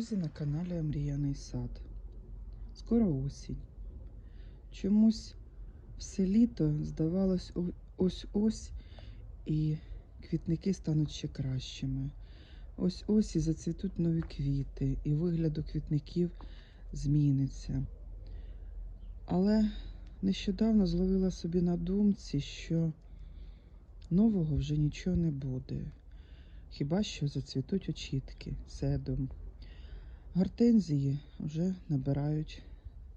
друзі, на каналі Омріяний сад. Скоро осінь. Чомусь все літо здавалось ось-ось і квітники стануть ще кращими. Ось-ось і зацвітуть нові квіти, і вигляд у квітників зміниться. Але нещодавно зловила собі на думці, що нового вже нічого не буде. Хіба що зацвітуть очітки, седом. Гортензії вже набирають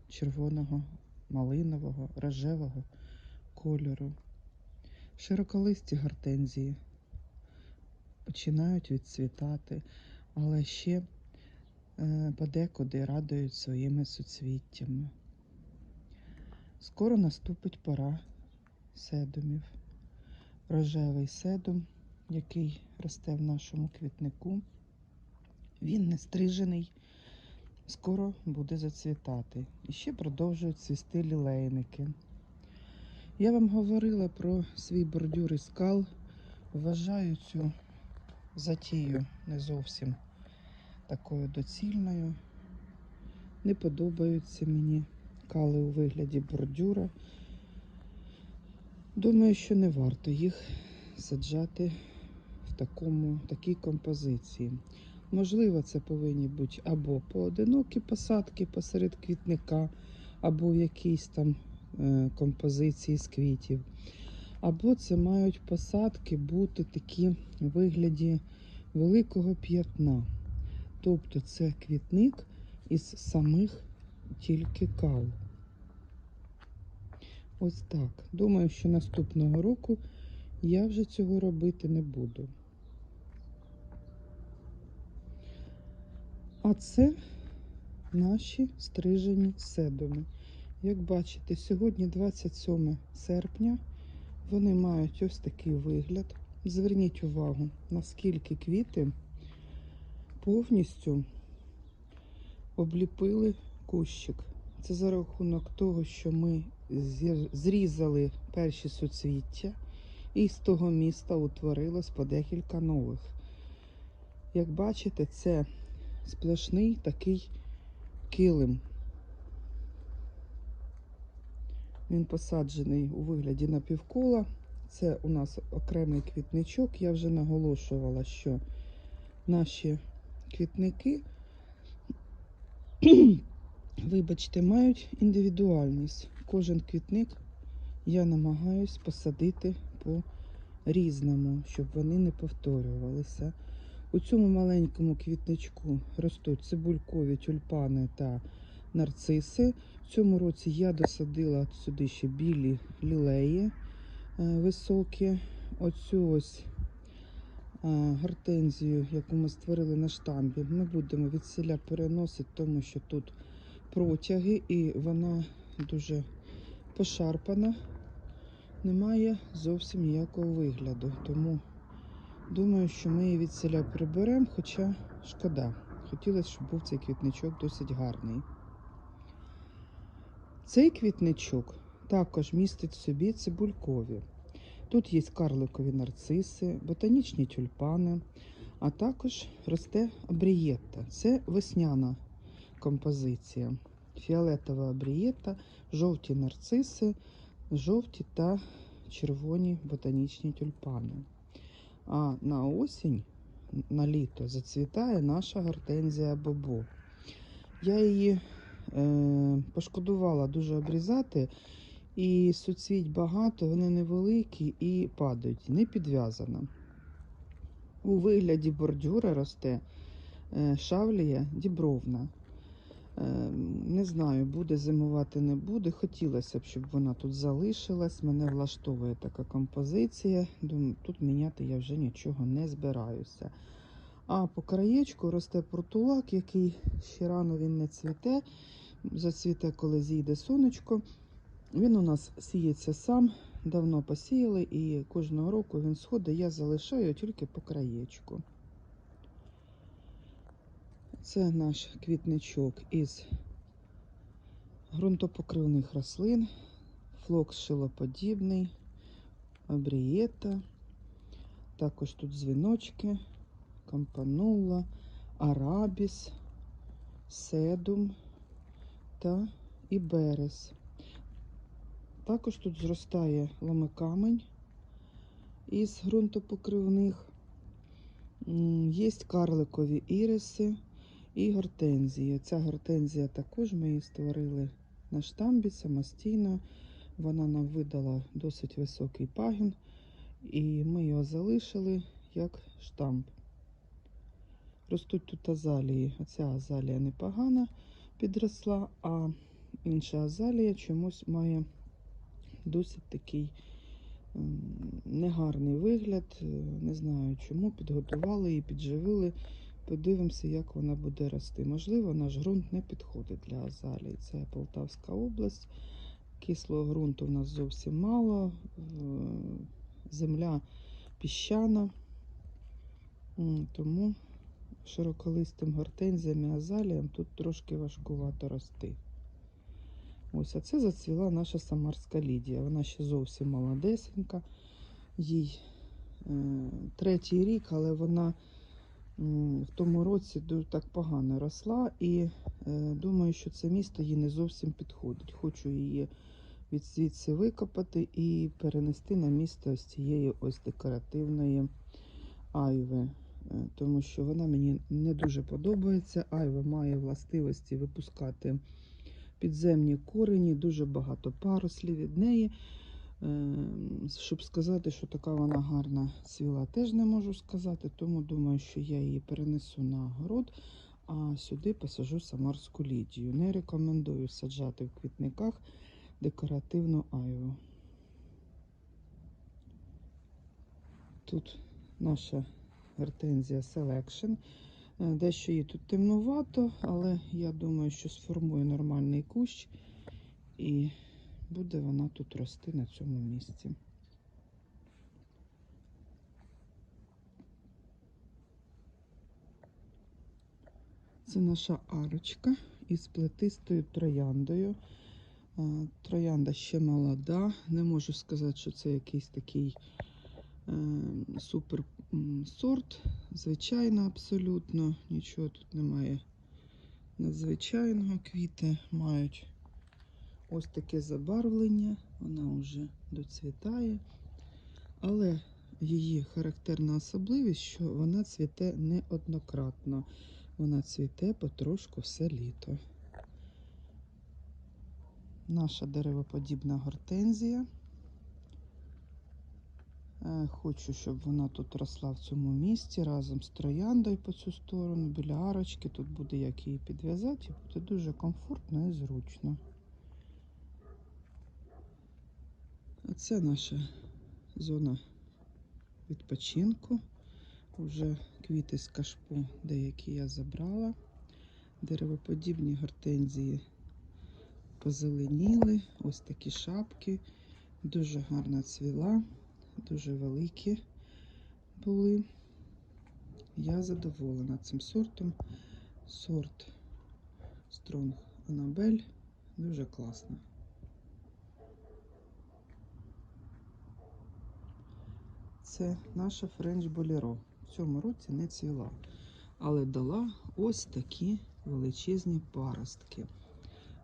червоного, малинового, рожевого кольору. Широколисті гортензії починають відцвітати, але ще е, подекуди радують своїми суцвіттями. Скоро наступить пора седумів. Рожевий седум який росте в нашому квітнику. Він не стрижений, скоро буде зацвітати. І ще продовжують цвісти лілейники. Я вам говорила про свій бордюр із скал. Вважаю цю затію не зовсім такою доцільною. Не подобаються мені кали у вигляді бордюра. Думаю, що не варто їх саджати в такому, такій композиції. Можливо, це повинні бути або поодинокі посадки посеред квітника, або в якійсь там е, композиції з квітів. Або це мають посадки бути такі в вигляді великого п'ятна. Тобто це квітник із самих тільки кал. Ось так. Думаю, що наступного року я вже цього робити не буду. А це наші стрижені седуми. Як бачите, сьогодні 27 серпня. Вони мають ось такий вигляд. Зверніть увагу, наскільки квіти повністю обліпили кущик. Це за рахунок того, що ми зрізали перші суцвіття, і з того міста утворилось по декілька нових. Як бачите, це сплошний такий килим. Він посаджений у вигляді напівкола. Це у нас окремий квітничок. Я вже наголошувала, що наші квітники, вибачте, мають індивідуальність. Кожен квітник я намагаюсь посадити по різному, щоб вони не повторювалися. У цьому маленькому квітничку ростуть цибулькові тюльпани та нарциси. В цьому році я досадила сюди ще білі лілеї е, високі. Оцю ось е, гортензію, яку ми створили на штамбі, ми будемо від селя переносити, тому що тут протяги і вона дуже пошарпана, немає зовсім ніякого вигляду. Тому думаю, що ми її від селя приберемо, хоча шкода. Хотілося, щоб був цей квітничок досить гарний. Цей квітничок також містить в собі цибулькові. Тут є карликові нарциси, ботанічні тюльпани, а також росте абрієтта. Це весняна композиція. Фіолетова абрієтта, жовті нарциси, жовті та червоні ботанічні тюльпани. А на осінь, на літо, зацвітає наша гортензія бобо. Я її е, пошкодувала дуже обрізати, і суцвіть багато, вони невеликі і падають, не підв'язана. У вигляді бордюра росте е, шавлія дібровна. Е, Не знаю, буде зимувати, не буде. Хотілося б, щоб вона тут залишилась. Мене влаштовує така композиція. Думаю, тут міняти я вже нічого не збираюся. А по краєчку росте портулак, який ще рано він не цвіте. Зацвіте, коли зійде сонечко. Він у нас сіється сам, давно посіяли, і кожного року він сходить, я залишаю тільки по краєчку. Це наш квітничок із ґрунтопокривних рослин, флокс шилоподібний, абрієта, також тут дзвіночки, кампанула, арабіс, седум та іберес. Також тут зростає ломикамень із ґрунтопокривних. Є карликові іриси і гортензія. Ця гортензія також ми її створили на штамбі самостійно. Вона нам видала досить високий пагін, і ми його залишили як штамп. Ростуть тут азалії. Оця азалія непогана підросла, а інша азалія чомусь має досить такий негарний вигляд. Не знаю чому. Підготували її, підживили. Подивимося, як вона буде рости. Можливо, наш ґрунт не підходить для азалії. Це Полтавська область. Кислого ґрунту в нас зовсім мало. е, Земля піщана. Тому широколистим гортензіям і азаліям тут трошки важкувато рости. Ось, а це зацвіла наша самарська Лідія. Вона ще зовсім молодесенька. Їй е, третій рік, але вона в тому році так погано росла. І е, думаю, що це місто їй не зовсім підходить. Хочу її від звідси викопати і перенести на місто ось цієї ось декоративної айви. Е, Тому що вона мені не дуже подобається. Айва має властивості випускати підземні корені, дуже багато парослів від неї. Е, Щоб сказати, що така вона гарна цвіла, теж не можу сказати, тому думаю, що я її перенесу на город, а сюди посажу самарську лідію. Не рекомендую саджати в квітниках декоративну айву. Тут наша гортензія Selection. Е, Дещо її тут темнувато, але я думаю, що сформує нормальний кущ і буде вона тут рости на цьому місці. Це наша арочка із плетистою трояндою. Троянда ще молода. Не можу сказати, що це якийсь такий е, супер сорт. Звичайно, абсолютно. Нічого тут немає надзвичайного. Квіти мають ось таке забарвлення. Вона вже доцвітає. Але її характерна особливість, що вона цвіте неоднократно. Вона цвіте потрошку все літо. Наша деревоподібна гортензія. Е, Хочу, щоб вона тут росла в цьому місці разом з трояндою по цю сторону, біля арочки. Тут буде як її підв'язати, буде дуже комфортно і зручно. А це наша зона відпочинку. Уже квіти з кашпу деякі я забрала. Деревоподібні гортензії позеленіли. Ось такі шапки. Дуже гарна цвіла, дуже великі були. Я задоволена цим сортом. Сорт Strong Annabelle. Дуже класно. Це наша Френч Боліро. В цьому році не цвіла, але дала ось такі величезні паростки.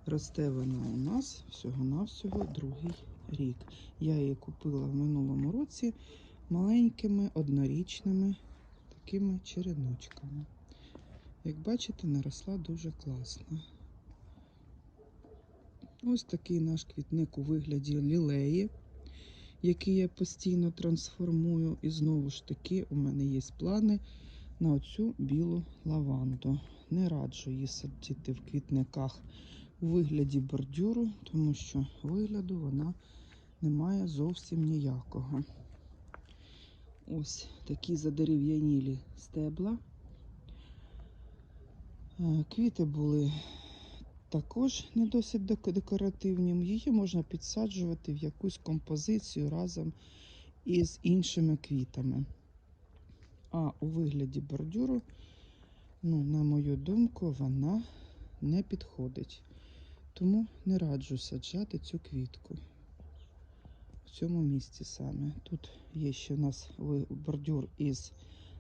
Росте вона у нас всього-навсього другий рік. Я її купила в минулому році маленькими однорічними такими череночками. Як бачите, наросла дуже класно. Ось такий наш квітник у вигляді лілеї, який я постійно трансформую. І знову ж таки, у мене є плани на оцю білу лаванду. не раджу її садити в квітниках у вигляді бордюру, тому що вигляду вона не має зовсім ніякого. Ось такі задерев'янілі стебла. Е, Квіти були також не досить дек- декоративні. Її можна підсаджувати в якусь композицію разом із іншими квітами. А у вигляді бордюру, ну, на мою думку, вона не підходить. Тому не раджу саджати цю квітку в цьому місці саме. Тут є ще у нас бордюр із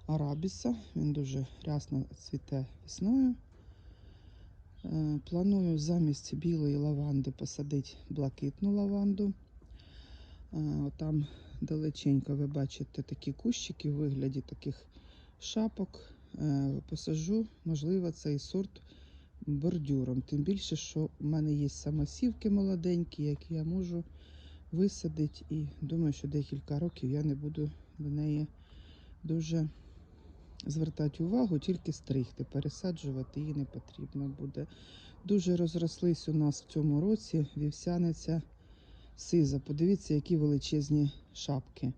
арабіса. Він дуже рясно цвіте весною. Е, Планую замість білої лаванди посадити блакитну лаванду. Е, Там далеченько ви бачите такі кущики у вигляді таких шапок. Е, Посажу, можливо, цей сорт бордюром. Тим більше, що в мене є самосівки молоденькі, які я можу висадити. І думаю, що декілька років я не буду до неї дуже звертати увагу, тільки стригти, пересаджувати її не потрібно буде. Дуже розрослись у нас в цьому році вівсяниця сиза. Подивіться, які величезні шапки.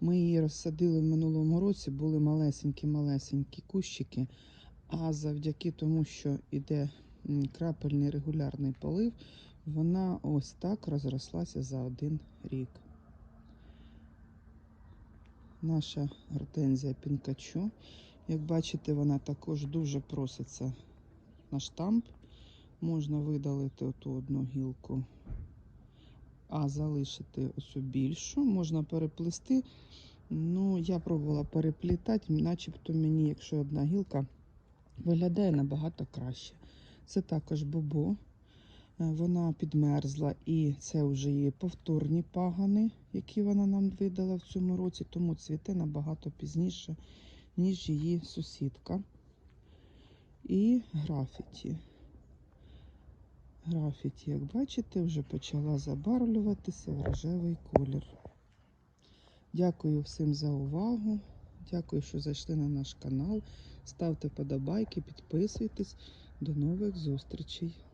Ми її розсадили в минулому році, були малесенькі-малесенькі кущики. А завдяки тому, що йде крапельний регулярний полив, вона ось так розрослася за один рік. Наша гортензія пінкачу. Як бачите, вона також дуже проситься на штамп. Можна видалити оту одну гілку, а залишити оцю більшу. Можна переплести. Ну, я пробувала переплітати, начебто мені, якщо одна гілка, виглядає набагато краще. Це також бобо. Е, Вона підмерзла, і це вже її повторні пагани, які вона нам видала в цьому році, тому цвіте набагато пізніше, ніж її сусідка. І графіті. Графіті, як бачите, вже почала забарвлюватися в рожевий колір. Дякую всім за увагу. Дякую, що зайшли на наш канал. Ставте подобайки, підписуйтесь. До нових зустрічей.